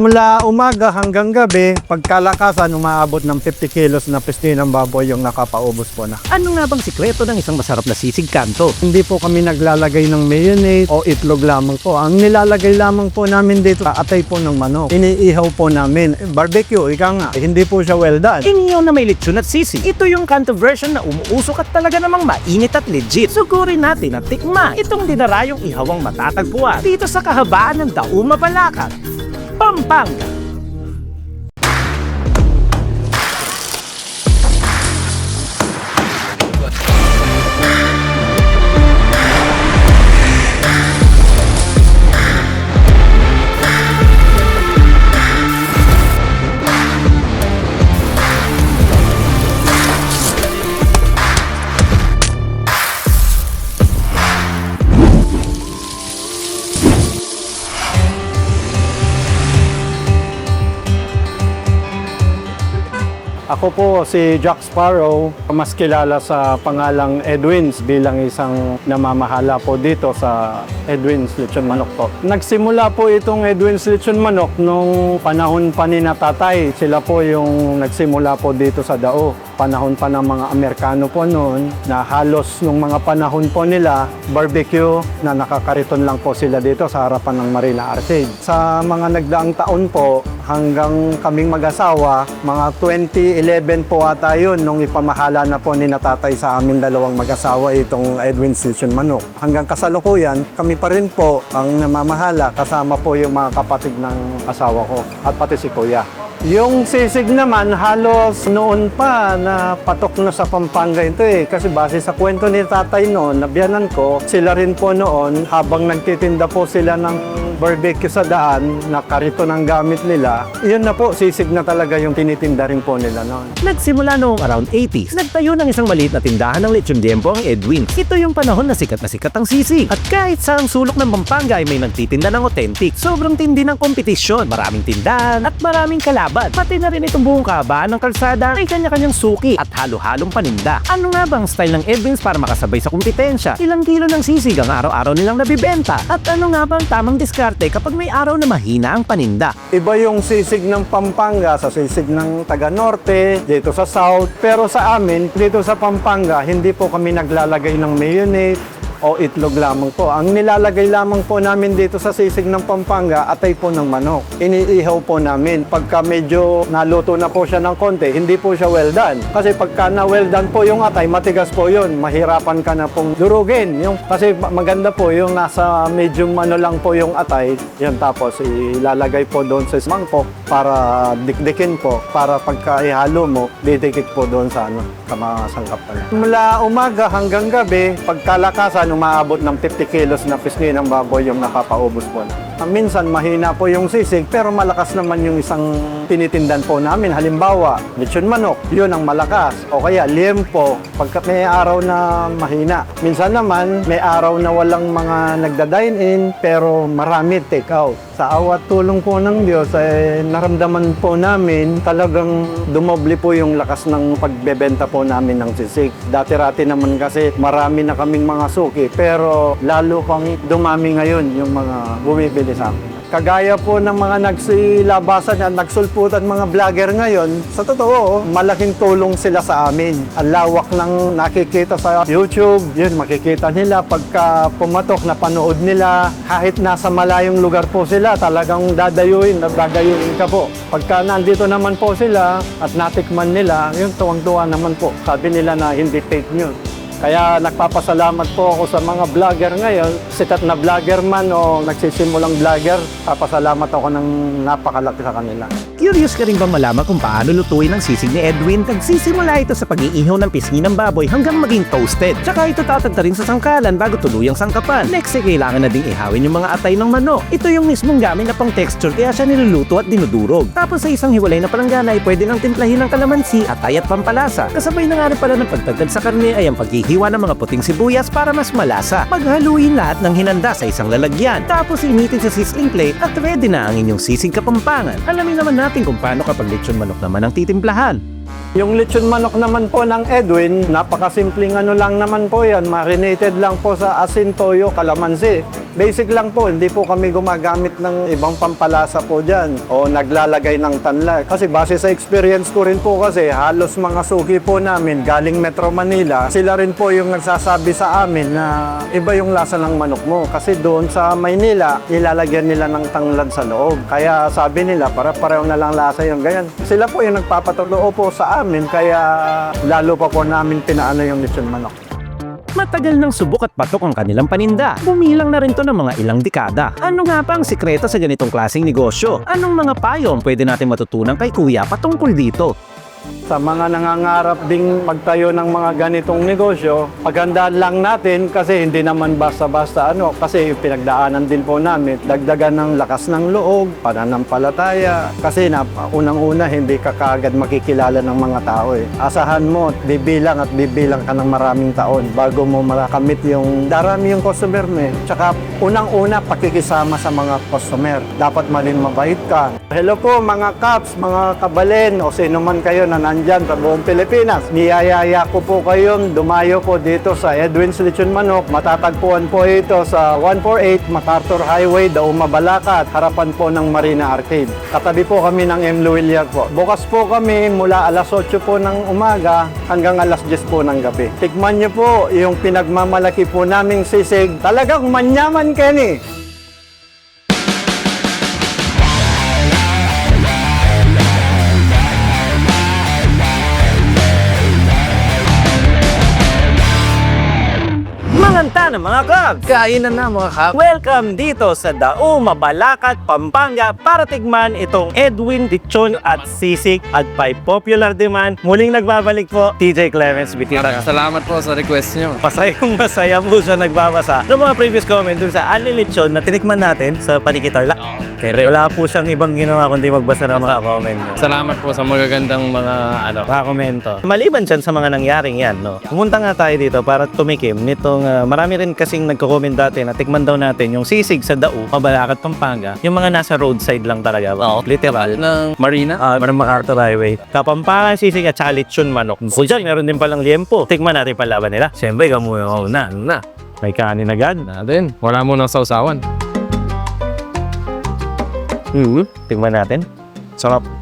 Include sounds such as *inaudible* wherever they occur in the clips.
Mula umaga hanggang gabi, pagkalakasan, umaabot ng 50 kilos na pisngi ng baboy yung nakapaubos po na. Ano nga bang sikreto ng isang masarap na sisig kanto? Hindi po kami naglalagay ng mayonnaise o itlog lamang po. Ang nilalagay lamang po namin dito, atay po ng manok. Iniihaw po namin. Eh, Barbecue, ika nga, hindi po siya well done. Iniyaw na may lechon at sisig. Ito yung kanto version na umuusok at talaga namang mainit at legit. Sugurin natin at tikma itong dinarayong ihawang matatagpuan dito sa kahabaan ng Dauma Balacan, Pampanga. Ako po si Jack Sparrow, mas kilala sa pangalang Edwins bilang isang namamahala po dito sa Edwins Lechon Manok po. Nagsimula po itong Edwins Lechon Manok nung panahon pa ni na tatay. Sila po yung nagsimula po dito sa Dao. Panahon pa ng mga Amerikano po noon na halos nung mga panahon po nila barbecue na nakakariton lang po sila dito sa harapan ng Marina Arcade. Sa mga nagdaang taon po hanggang kaming mag-asawa, mga 2011 po ata yun nung ipamahala na po ni natatay sa amin dalawang mag-asawa itong Edwin Station Manok. Hanggang kasalukuyan, kami pa rin po ang namamahala kasama po yung mga kapatid ng asawa ko at pati si Kuya. Yung sisig naman, halos noon pa na patok na sa Pampanga ito eh. Kasi base sa kwento ni tatay noon, nabiyanan ko, sila rin po noon, habang nagtitinda po sila ng barbecue sa daan, na karito ng gamit nila, yun na po, sisig na talaga yung tinitinda rin po nila noon. Nagsimula noong around 80s, nagtayo ng isang maliit na tindahan ng lechon diempo ang Edwin. Ito yung panahon na sikat na sikat ang sisig. At kahit sa ang sulok ng Pampanga ay may nagtitinda ng authentic, sobrang tindi ng kompetisyon. Maraming tindahan at maraming kalaban. Pati na rin itong buong kahabaan ng kalsada ay kanya-kanyang suki at halo-halong paninda. Ano nga bang style ng Edwins para makasabay sa kompetensya? Ilang kilo ng sisig ang araw-araw nilang nabibenta? At ano nga bang tamang diskarte kapag may araw na mahina ang paninda? Iba yung sisig ng Pampanga sa sisig ng taga Norte, dito sa South. Pero sa amin, dito sa Pampanga, hindi po kami naglalagay ng mayonnaise o itlog lamang po. Ang nilalagay lamang po namin dito sa sisig ng Pampanga, atay po ng manok. Iniihaw po namin. Pagka medyo naluto na po siya ng konti, hindi po siya well done. Kasi pagka na well done po yung atay, matigas po yun. Mahirapan ka na pong durugin. Yung, kasi ma- maganda po yung nasa medium ano lang po yung atay. Yan tapos ilalagay po doon sa mangkok para dikdikin po. Para pagka ihalo mo, didikit po doon sa ano, sa sangkap pala. Mula umaga hanggang gabi, pagkalakasan, umaabot ng 50 kilos na pisngi ng baboy yung napapaubos po. Ah, Minsan mahina po yung sisig pero malakas naman yung isang tinitindan po namin. Halimbawa, lechon manok, yun ang malakas. O kaya liempo, pagka may araw na mahina. Minsan naman, may araw na walang mga nagda-dine in pero marami take out. Sa awat tulong po ng Diyos, eh, naramdaman po namin talagang dumoble po yung lakas ng pagbebenta po namin ng sisig. Dati-rati naman kasi marami na kaming mga suki pero lalo pang dumami ngayon yung mga bumibili sa amin. Kagaya po ng mga nagsilabasan at nagsulputan mga vlogger ngayon, sa totoo, malaking tulong sila sa amin. Ang lawak ng nakikita sa YouTube, yun, makikita nila pagka pumatok na panood nila, kahit nasa malayong lugar po sila, talagang dadayuin, dadayuin ka po. Pagka nandito naman po sila at natikman nila, yun, tuwang-tuwa naman po. Sabi nila na hindi fake news. Kaya nagpapasalamat po ako sa mga vlogger ngayon, sikat na vlogger man o nagsisimulang vlogger, papasalamat ako ng napakalaki sa kanila. Curious ka rin bang malaman kung paano lutuin ang sisig ni Edwin? Nagsisimula ito sa pag-iihaw ng pisngi ng baboy hanggang maging toasted. Tsaka ito tatagta rin sa sangkalan bago tuluyang sangkapan. Next ay kailangan na ding ihawin yung mga atay ng manok. Ito yung mismong gamit na pang texture kaya siya niluluto at dinudurog. Tapos sa isang hiwalay na palanggana ay pwede nang timplahin ng kalamansi, atay at pampalasa. Kasabay na nga rin pala ng pagtagad sa karne ay ang paghihiwa ng mga puting sibuyas para mas malasa. Maghaluin lahat ng hinanda sa isang lalagyan. Tapos initin sa sizzling plate at ready na ang inyong sisig kapampangan. Alamin naman natin kung paano kapag lechon manok naman ang titimplahan. Yung lechon manok naman po ng Edwin, napakasimpleng ano lang naman po yan. Marinated lang po sa asin, toyo, kalamansi. Basic lang po, hindi po kami gumagamit ng ibang pampalasa po dyan o naglalagay ng tanla. Kasi base sa experience ko rin po kasi halos mga suki po namin galing Metro Manila, sila rin po yung nagsasabi sa amin na iba yung lasa ng manok mo. Kasi doon sa Maynila, nilalagyan nila ng tanglad sa loob. Kaya sabi nila, para pareho na lang lasa yung ganyan. Sila po yung nagpapatotoo po sa amin, kaya lalo pa po namin pinaano yung lechon manok. Matagal nang subok at patok ang kanilang paninda. Bumilang na rin to ng mga ilang dekada. Ano nga ba ang sikreto sa ganitong klaseng negosyo? Anong mga payo ang pwede natin matutunan kay Kuya patungkol dito? Sa mga nangangarap ding magtayo ng mga ganitong negosyo, paghandaan lang natin kasi hindi naman basta-basta ano, kasi pinagdaanan din po namin, dagdagan ng lakas ng loob, pananampalataya, kasi na unang-una hindi ka kaagad makikilala ng mga tao eh. Asahan mo, bibilang at bibilang ka ng maraming taon bago mo makakamit yung darami yung customer mo eh. Tsaka unang-una pakikisama sa mga customer. Dapat malin mabait ka. Hello po mga kaps, mga kabalen o sino man kayo na nandyan sa buong Pilipinas. Niyayaya ko po kayong dumayo po dito sa Edwin's Lechon Manok. Matatagpuan po ito sa 148 MacArthur Highway, Dauma, Balacat, harapan po ng Marina Arcade. Katabi po kami ng M. Luilliard po. Bukas po kami mula alas 8 po ng umaga hanggang alas 10 po ng gabi. Tikman niyo po yung pinagmamalaki po naming sisig. Talagang manyaman, Kenny! Mga kabs! Kainan na mga kap. Welcome dito sa Dauma, Balacat, Pampanga para tigman itong Edwin Dichon at Sisig at by popular demand. Muling nagbabalik po, TJ Clemens Bitira. Salamat po sa request nyo. Masayang masaya po siya nagbabasa ng mga previous comment dun sa Ali Lechon na tinikman natin sa Panikitarla. Kaya wala po siyang ibang ginawa kundi magbasa ng mga comment. Salamat po sa magagandang mga ano. Mga komento. Maliban dyan sa mga nangyaring yan, no? Pumunta nga tayo dito para tumikim nitong ah, marami rin kasing nagko-comment dati na tikman daw natin yung sisig sa Dao, Mabalacat, Pampanga. Yung mga nasa roadside lang talaga. Oo, literal. Ng Marina. Ah, uh, MacArthur Highway. Kapampangan, sisig at saka lechon manok. Kung dyan, meron din palang liempo. Tikman natin palaban nila. Siyempre, kamuha ako na. Ano na? May kanin agad. Natin. Wala mo ng sausawan. Mm-hmm. Tikman natin. Sarap.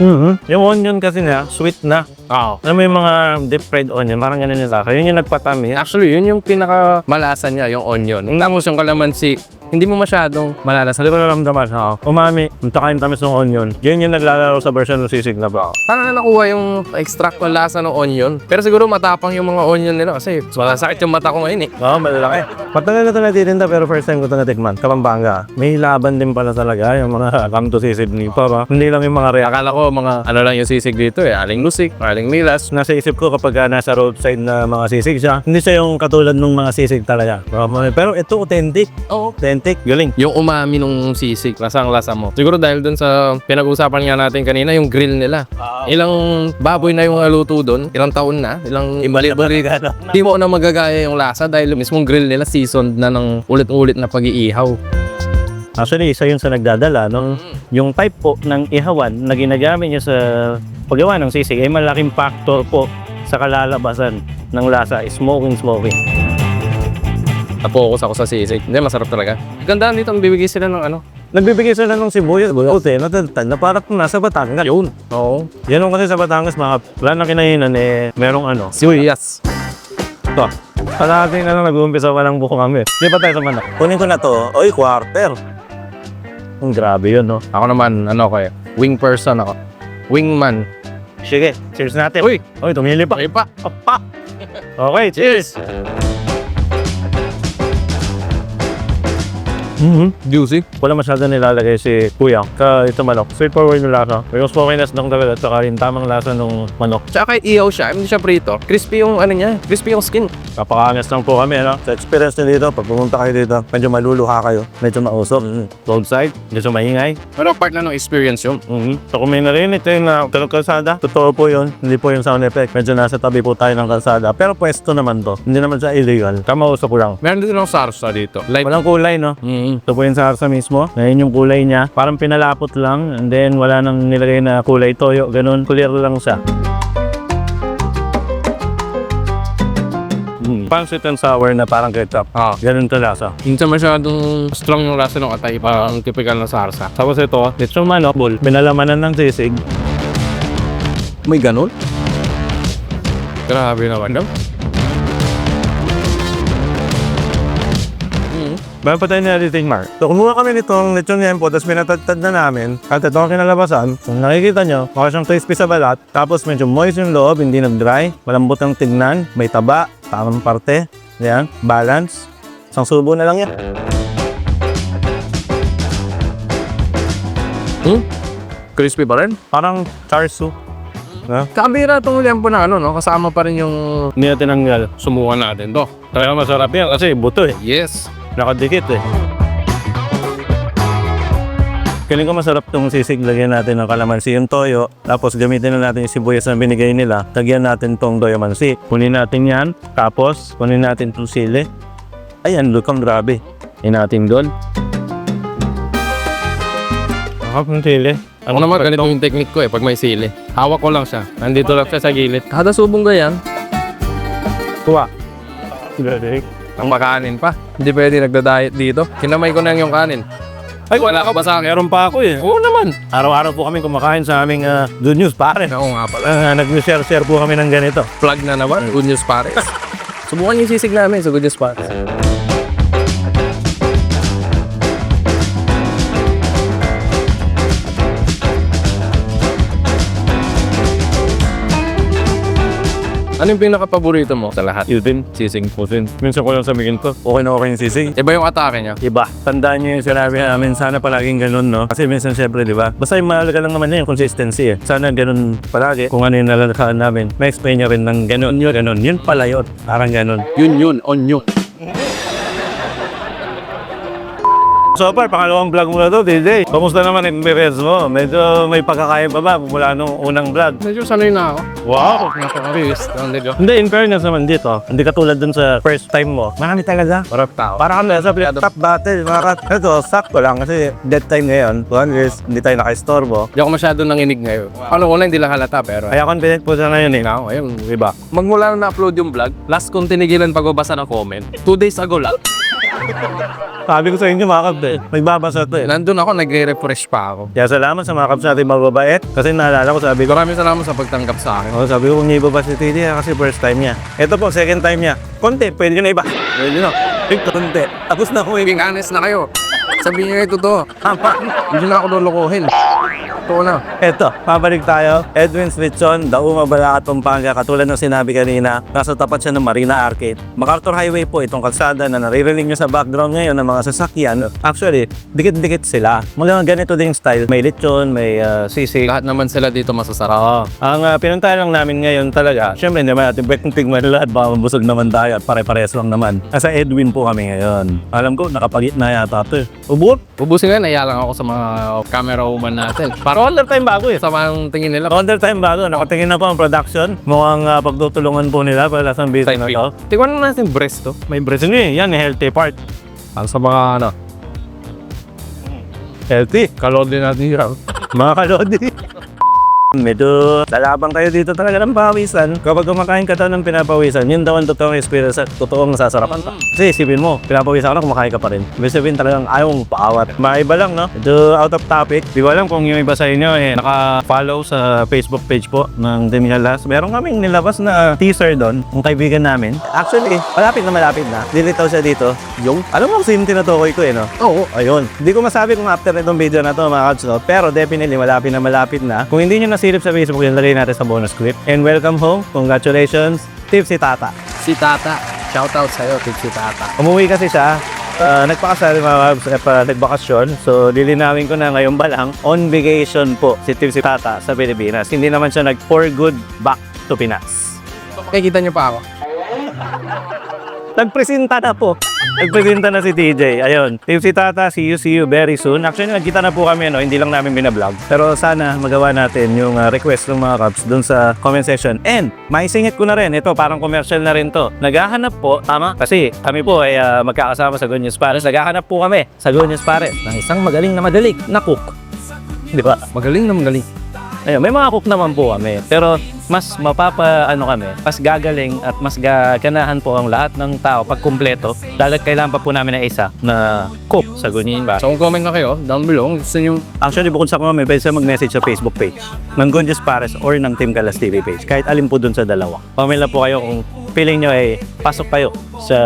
Mm-hmm. Yung onion kasi na, sweet na. Oo. Alam mo yung mga deep fried onion, parang ganun yung lasa. Yun yung nagpatami. Actually, yun yung pinaka malasa niya, yung onion. Tangos yung kalamansi, hindi mo masyadong malalasan. Hindi ko naramdaman ha. Umami, yung tamis ng onion. Yun yung naglalaro sa version ng sisig na ba? Parang na nakuha yung extract ng lasa ng onion. Pero siguro matapang yung mga onion nila kasi masakit yung mata ko ngayon eh. Oo, malalaki. Matagal na ito natitinda pero first time ko ito natikman. Kapambanga. May laban din pala talaga yung mga *laughs* come to sisig ni Papa. Hindi lang yung mga react. Akala ko mga ano lang yung sisig dito eh. Aling lusik, aling milas. Nasa isip ko kapag ah, nasa roadside na mga sisig siya, hindi siya yung katulad ng mga sisig talaga. Pero ito authentic. Oo. Authentic. Galing. Yung umami nung sisig, lasang lasa mo. Siguro dahil dun sa pinag-usapan nga natin kanina, yung grill nila. Ilang baboy na yung naluto doon, ilang taon na, ilang Ibalik-balik. Hindi mo na magagaya yung lasa dahil mismong grill nila seasoned na ng ulit-ulit na pag-iihaw. Actually, isa yun sa nagdadala, no? Yung type po ng ihawan na ginagamit niya sa paggawa ng sisig ay malaking factor po sa kalalabasan ng lasa, smoking smoking. Napokus ako sa sisig. Hindi, masarap talaga. Gandaan dito, bibigay sila ng ano. Nagbibigay sila ng sibuyas, buyote, natatad na parang nasa Batangas. Yun. Oo. Yan yung kasi sa Batangas, mga plan na kinainan eh, merong ano. Sibuyas. Ito. Sa atin na lang nag-uumpisa pa lang buko kami. Di pa tayo sa manak. Kunin ko na to. Oy, quarter. Ang grabe yun, no? Ako naman, ano ko eh. Wing person ako. Wingman. Sige, cheers natin. Uy! Oy, tumili pa. Okay pa. Pa. Okay, cheers. Mhm. Juicy. Wala masyado nilalagay si Kuya. Ka ito manok. Straightforward yung lasa. Yung smokiness ng talaga at saka yung tamang lasa ng manok. Tsaka kahit ihaw siya, hindi siya prito. Crispy yung ano niya. Crispy yung skin. Kapakangas lang po kami, ano? Sa experience nyo dito, pag pumunta kayo dito, medyo maluluha kayo. Medyo mausok. Roadside, medyo maingay. Pero part na ng experience yun. Mhm. So kung may narinig tayo na tulog kalsada, totoo po yun. Hindi po yung sound effect. Medyo nasa tabi po tayo ng kalsada. Pero pwesto naman to. Hindi naman siya illegal. Kamausap ko lang. Meron din ng sarsa dito. Like, Walang kulay, no? Mm Ito po yung sa Arsa mismo. Ngayon yung kulay niya. Parang pinalapot lang. And then wala nang nilagay na kulay toyo. Ganun. Clear lang siya. Hmm. Parang sweet and sour na parang ketchup. Ah. Ganun to lasa. Hindi masyadong strong yung lasa ng atay, parang typical na sarsa. Tapos ito, lechon manok, bul. Binalamanan ng sisig. May ganun? Grabe naman daw. Bayan pa tayo nilaliting, Mark. So, kumuha kami nitong lechon yempo, tapos pinatagtad na namin. At ito ang kinalabasan. Kung nakikita nyo, mukha siyang crispy sa balat. Tapos medyo moist yung loob, hindi nag-dry. Malambot ang tignan. May taba, tamang parte. Yan, balance. Isang subo na lang yan. Hmm? Crispy pa rin? Parang char soup. No? Kabira itong lempo na ano, no? Kasama pa rin yung Hindi na tinanggal. sumukan natin to. Talaga masarap yan kasi buto eh. Yes. Nakadikit eh. Feeling ko masarap tong sisig. Lagyan natin ng kalamansi yung toyo. Tapos gamitin na natin yung sibuyas na binigay nila. Lagyan natin tong toyo mansi. Kunin natin yan. Tapos kunin natin tong sili. Ayan, look ang grabe. Kunin natin doon. Nakap ng sili. Ako naman, ganito yung technique ko eh, pag may sili. Hawak ko lang siya. Nandito lang siya sa gilid. Kada subong ganyan, Kuha. Galing. Ang makanin pa. Hindi pwede nagda-diet dito. Kinamay ko na yung kanin. Ay, Wala ka ba sa akin? Meron pa ako eh. Oo naman. Araw-araw po kami kumakain sa aming ah, Good News pare. Oo nga pala. Uh, Nag-share-share po kami ng ganito. Plug na naman. Good News Pares. *laughs* Subukan yung sisig namin sa Good News Pares. Ano yung pinaka-paborito mo sa lahat? Din, sisig po din. Minsan ko lang sabihin to, okay na okay yung sisig. Iba yung atake niya. Iba. Tandaan niyo yung sinabi namin, sana palaging ganun, no? Kasi minsan syempre, di ba? Basta yung mahalaga lang naman yun, yung consistency eh. Sana ganun palagi. Kung ano yung nalalakahan namin, may explain niya rin ng ganun, yun, ganun. Yun pala yun. Parang ganun. Yun yun, on yun. So far, pangalawang vlog mo na to, DJ. Kamusta naman yung experience mo? Medyo may pagkakaya pa ba mula nung unang vlog? Medyo sanay na ako. Wow! Medyo. Hindi, in fairness naman dito, hindi katulad dun sa first time mo. Marami talaga. Parang tao. Para kami sa top battle, mga kat. Ito, sakto lang kasi dead time ngayon. One years, hindi tayo naka-istorbo. Hindi ako masyado nanginig ngayon. Ano una, hindi lang halata pero... Kaya confident po siya ngayon eh. Now, ayun, iba. Magmula na na-upload yung vlog, last kong tinigilan pagbabasa ng comment, two days ago lang. *laughs* Sabi ko sa inyo mga kabde, may babasa to eh. Nandun ako, nagre-refresh pa ako. Kaya salamat sa mga kabs natin mababait. Kasi naalala ko sabi ko, Maraming salamat sa pagtanggap sa akin. oh, sabi ko kung niya ibaba si Titi ah, kasi first time niya. Ito po, second time niya. Konti, pwede nyo na iba. Pwede nyo. Eh, konti. Tapos na ako eh. Being honest na kayo. Sabihin niyo ito to. Tama. Hindi na ako lulukuhin. Totoo na. Eto, pabalik tayo. Edwin's Lechon, Dauma, Balacat, Pampanga. Katulad ng sinabi kanina, nasa tapat siya ng Marina Arcade. MacArthur Highway po itong kalsada na naririnig nyo sa background ngayon ng mga sasakyan. Actually, dikit-dikit sila. Mga ganito ding style. May lechon, may uh, sisig. Lahat naman sila dito masasarap. Ang uh, pinuntahan lang namin ngayon talaga, syempre hindi naman natin pwedeng tigman lahat, baka mabusog naman tayo at pare-pares lang naman. Nasa Edwin po kami ngayon. Alam ko, nakapagitna yata ito eh. Ubot! Ubusin nga, naiya lang ako sa mga camera woman natin. Para Wonder time bago eh. sa mga tingin nila. Wonder time bago, nakatingin na po ang production. Mukhang uh, pagtutulungan po nila para sa business na to. Tingnan na natin breast to. May breast nyo eh, yan, healthy part. Para sa mga ano, Healthy. kalod din natin hirap. Mga kalodi. Medyo lalabang kayo dito talaga ng pawisan. Kapag kumakain ka daw ng pinapawisan, yun daw ang totoong experience at totoong nasasarapan ka. Kasi isipin mo, pinapawisan ka na, kumakain ka pa rin. Ibig sabihin talagang ayaw mong paawat. Maiba lang, no? Medyo out of topic. Di ko alam kung yung iba sa inyo eh, naka-follow sa Facebook page po ng Demialas. Meron kaming nilabas na teaser doon, ang kaibigan namin. Actually, malapit na malapit na. Dilitaw siya dito. Yung, alam mo kung sino tinutukoy ko eh, no? Oo. Ayun. Hindi ko masabi kung after itong video na to mga kads, no? pero definitely malapit na malapit na. Kung hindi nyo nasilip sa Facebook, yung lagay natin sa bonus clip. And welcome home. Congratulations. Tipsy Tata. Si Tata. Shoutout sa'yo, tip si Tata. Umuwi kasi siya. Uh, nagpakasal mga kabs, eh, pa, nagbakasyon. So, lilinawin ko na ngayon ba lang, on vacation po si Tipsy Tata sa Pilipinas. Hindi naman siya nag for good back to Pinas. Nakikita niyo pa ako. Nagpresenta na po. Nagpresenta na si TJ. Ayun. Team si Tata, see you, see you very soon. Actually, nagkita na po kami, no? hindi lang namin binablog. Pero sana magawa natin yung uh, request ng mga Cubs dun sa comment section. And, maisingit ko na rin. Ito, parang commercial na rin to. Naghahanap po, tama? Kasi kami po ay uh, magkakasama sa Good News Pares. Naghahanap po kami sa Good News Pares ng isang magaling na madalik na cook. Di ba? Magaling na magaling. Ayun, may mga cook naman po kami. Pero mas mapapa ano kami, mas gagaling at mas gaganahan po ang lahat ng tao pag kumpleto. Dahil kailangan pa po namin ng isa na cook sa Gunyin ba. So kung comment na kayo, down below, gusto nyo Actually, bukod sa comment, pwede siya mag-message sa Facebook page ng Gunjus Pares or ng Team Galas TV page. Kahit alin po dun sa dalawa. Lang po kayo kung feeling nyo ay pasok kayo sa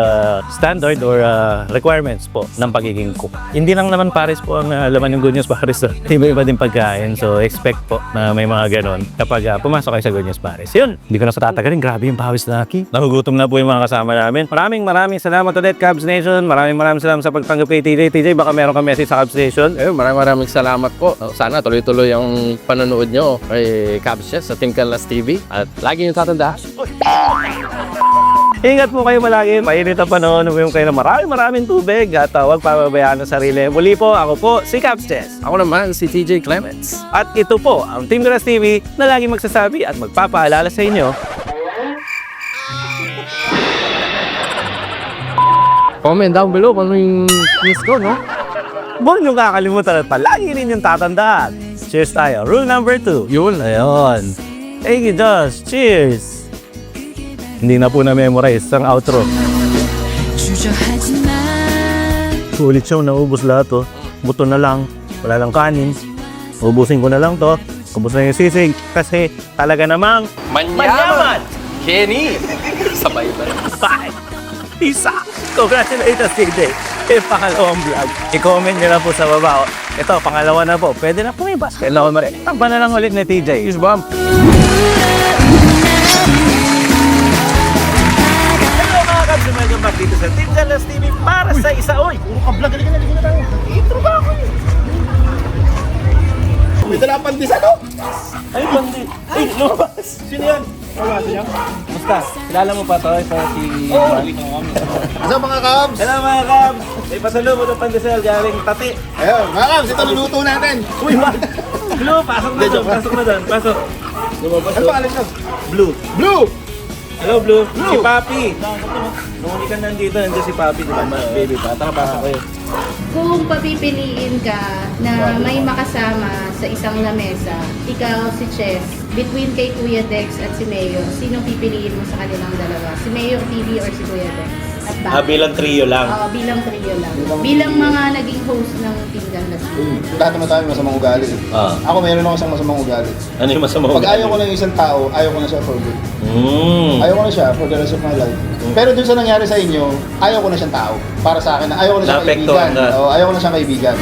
standard or uh, requirements po ng pagiging cook. Hindi lang naman Pares po ang uh, laman ng Gunjus Pares. So, iba-iba din pagkain. So, expect po na may mga ganon kapag uh, pumasok kayo sa Gunjus Pares. Yun, hindi ko na sa tatagalin. Grabe yung pawis na aki. Nagugutom na po yung mga kasama namin. Maraming maraming salamat ulit, Cubs Nation. Maraming maraming salamat sa pagtanggap kay TJ. TJ, baka meron ka message sa Cubs Nation. Eh, maraming maraming salamat po. Oh, Sana tuloy-tuloy ang panonood nyo kay Cubs Chess sa Team Canlas TV. At lagi nyo tatanda, Ingat po kayo malagi. Mainit ang panahon. Uminom kayo ng maraming maraming tubig at uh, huwag pababayaan ang sarili. Muli po, ako po, si Caps Chess. ako naman si TJ Clements. At ito po, ang Team Grass TV na lagi magsasabi at magpapaalala sa inyo. Comment down below kung ano yung miss ko, no? Huwag nyo kakalimutan at palagi rin yung tatandaan. Cheers tayo. Rule number two. Yun. Ayun. Thank you, Josh. Cheers. Hindi na po na-memorize ang outro. Sulit so, siyang naubos lahat. Oh. Buto na lang. Wala lang kanin. Ubusin ko na lang to. Kubos na yung sisig. Kasi talaga namang manyaman! manyaman! Kenny! *laughs* Sabay ba? Bye! Isa! Congratulations, TJ! Eh, pangalawang vlog. I-comment nyo na po sa baba. Oh. Ito, pangalawa na po. Pwede na po may basket na umarin. Tamba na lang ulit ni TJ. Is bomb! Dito sa Team Galas TV para sa isa. Oy! Puro ka vlog. Halika na, halika na tayo. Intro ba ako eh? May dala pandis ano? Ay, bandi. Ay, lumabas. Sino yan? Lumabas? Basta, kilala mo pa to? Ito si... Asa mga kabs? Hello mga kabs! May pasalubot ng pandesal galing tati. Ayun, mga kabs, ito luluto natin. Uy, ma! Blue, pasok na doon, pasok na doon, pasok. Lumabas Ano pangalan nyo? Blue. Blue! Hello, Blue. Si Papi. Nung hindi ka nandito, nandiyan si Papi, di ba? Baby pa. Tara, pasok kayo. Kung papipiliin ka na may makasama sa isang lamesa, ikaw si Chess, between kay Kuya Dex at si Mayor, sino pipiliin mo sa kanilang dalawa? Si Mayor TV or si Kuya Dex? at. Ah, bilang trio lang. Oo, bilang trio lang. Bilang- Bilang mga naging host ng Pinggan Lasal. Hmm. Lahat naman tayo masamang ugali. Ah. Ako meron ako isang masamang ugali. Ano yung masama Pag ayaw ko na yung isang tao, ayaw ko na siya for good. Mm. Ayaw ko na siya for the rest of my life. Hmm. Pero dun sa nangyari sa inyo, ayaw ko na siyang tao. Para sa akin, ayaw ko na siyang kaibigan. na. Oo, ayaw ko na siyang kaibigan.